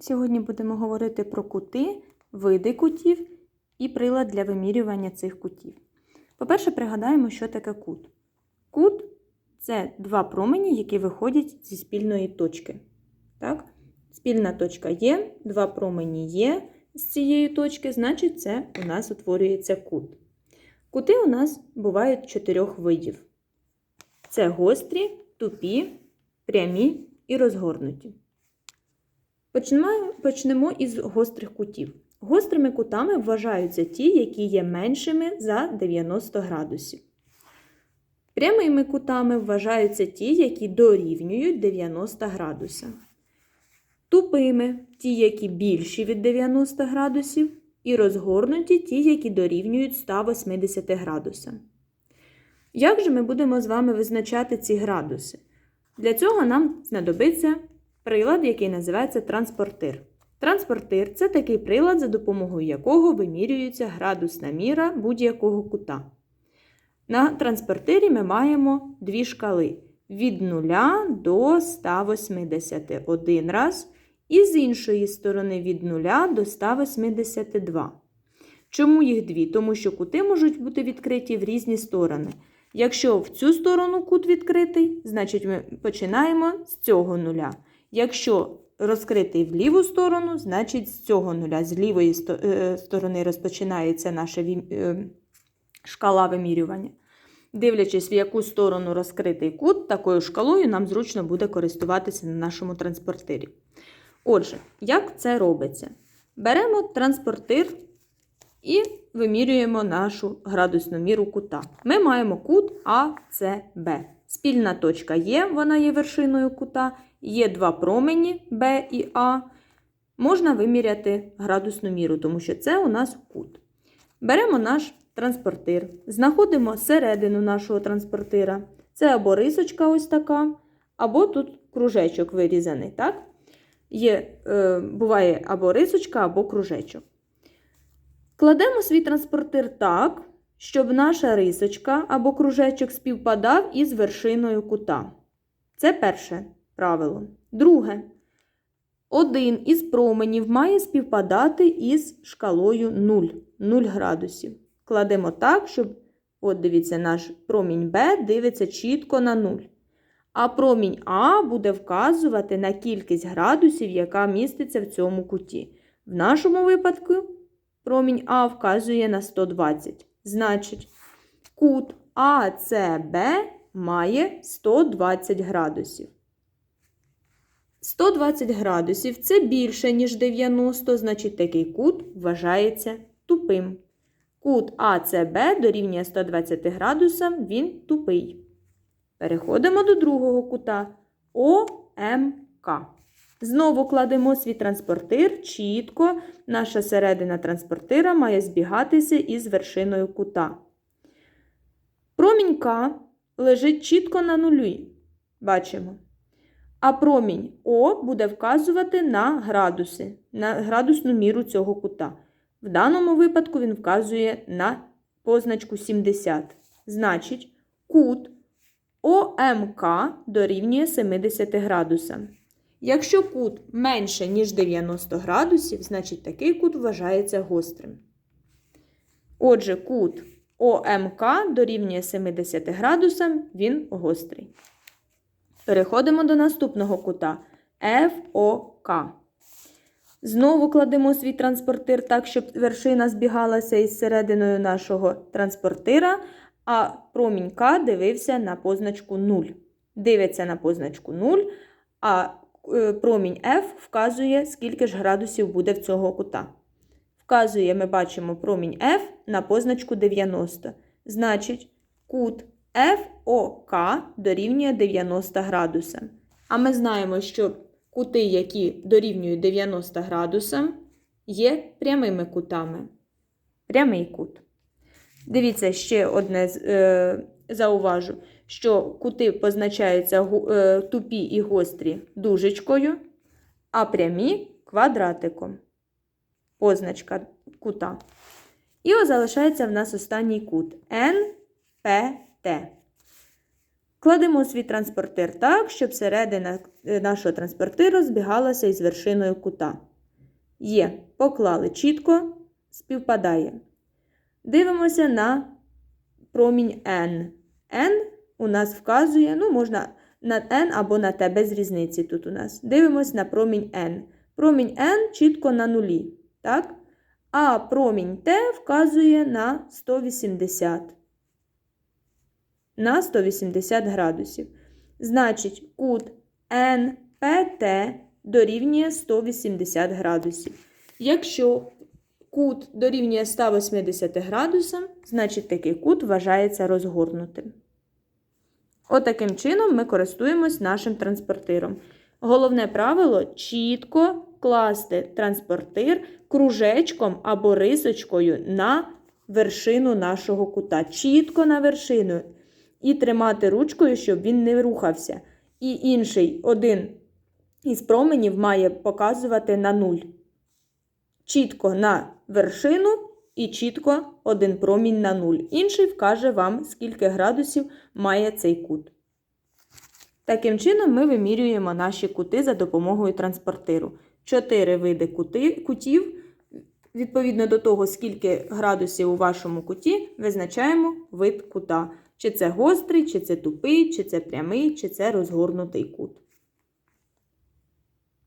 Сьогодні будемо говорити про кути, види кутів і прилад для вимірювання цих кутів. По-перше, пригадаємо, що таке кут. Кут це два промені, які виходять зі спільної точки. Так? Спільна точка є, два промені є з цієї точки, значить, це у нас утворюється кут. Кути у нас бувають чотирьох видів: це гострі, тупі, прямі і розгорнуті. Почнемо, із гострих кутів. Гострими кутами вважаються ті, які є меншими за 90 градусів. Прямими кутами вважаються ті, які дорівнюють 90 градусів. Тупими ті, які більші від 90 градусів, і розгорнуті ті, які дорівнюють 180 градусам. Як же ми будемо з вами визначати ці градуси? Для цього нам знадобиться прилад, який називається транспортир. Транспортир це такий прилад, за допомогою якого вимірюється градусна міра будь-якого кута. На транспортирі ми маємо дві шкали від 0 до 180 один раз, і з іншої сторони від 0 до 182. Чому їх дві? Тому що кути можуть бути відкриті в різні сторони. Якщо в цю сторону кут відкритий, значить ми починаємо з цього нуля. Якщо розкритий в ліву сторону, значить з цього нуля, з лівої сторони розпочинається наша шкала вимірювання. Дивлячись, в яку сторону розкритий кут, такою шкалою нам зручно буде користуватися на нашому транспортирі. Отже, як це робиться? Беремо транспортир і вимірюємо нашу градусну міру кута. Ми маємо кут АЦБ. Спільна точка є, вона є вершиною кута, є два промені Б і А. Можна виміряти градусну міру, тому що це у нас кут. Беремо наш транспортир, знаходимо середину нашого транспортира. Це або рисочка ось така, або тут кружечок вирізаний. так? Є, е, Буває або рисочка, або кружечок. Кладемо свій транспортир так, щоб наша рисочка або кружечок співпадав із вершиною кута. Це перше правило. Друге. Один із променів має співпадати із шкалою 0, 0 градусів. Кладемо так, щоб, от дивіться, наш промінь Б дивиться чітко на 0. А промінь А буде вказувати на кількість градусів, яка міститься в цьому куті. В нашому випадку промінь А вказує на 120. Значить, кут АЦБ має 120 градусів. 120 градусів це більше, ніж 90, значить такий кут вважається тупим. Кут АЦБ дорівнює 120 градусам, він тупий. Переходимо до другого кута ОМК. Знову кладемо свій транспортир чітко, наша середина транспортира має збігатися із вершиною кута. Промінь К лежить чітко на нулі. Бачимо. А промінь О буде вказувати на градуси, на градусну міру цього кута. В даному випадку він вказує на позначку 70. Значить, кут ОМК дорівнює 70 градусам. Якщо кут менше, ніж 90 градусів, значить такий кут вважається гострим. Отже, кут ОМК дорівнює 70 градусам, він гострий. Переходимо до наступного кута ФОК. Знову кладемо свій транспортир так, щоб вершина збігалася із серединою нашого транспортира, а промінь К дивився на позначку 0. Дивиться на позначку 0, а промінь F вказує, скільки ж градусів буде в цього кута. Вказує, ми бачимо промінь F на позначку 90. Значить, кут FOK дорівнює 90 градусам. А ми знаємо, що кути, які дорівнюють 90 градусам, є прямими кутами. Прямий кут. Дивіться, ще одне е, зауважу, що кути позначаються е, тупі і гострі дужечкою, а прямі квадратиком. Позначка кута. І залишається в нас останній кут НПТ. Кладемо свій транспортир так, щоб середина нашого транспортиру збігалася із вершиною кута. Є. Поклали чітко, співпадає. Дивимося на промінь N. N у нас вказує, ну, можна на N або на T, без різниці тут у нас. Дивимось на промінь N. Промінь N чітко на нулі. Так? А промінь Т вказує на 180. На 180 градусів. Значить, кут NPT дорівнює 180 градусів. Якщо кут дорівнює 180 градусам, значить такий кут вважається розгорнутим. Отаким чином ми користуємось нашим транспортиром. Головне правило чітко класти транспортир кружечком або рисочкою на вершину нашого кута. Чітко на вершину. І тримати ручкою, щоб він не рухався. І інший один із променів має показувати на нуль. Чітко на вершину і чітко один промінь на нуль. Інший вкаже вам, скільки градусів має цей кут. Таким чином, ми вимірюємо наші кути за допомогою транспортиру. Чотири види кути, кутів. Відповідно до того, скільки градусів у вашому куті, визначаємо вид кута. Чи це гострий, чи це тупий, чи це прямий, чи це розгорнутий кут.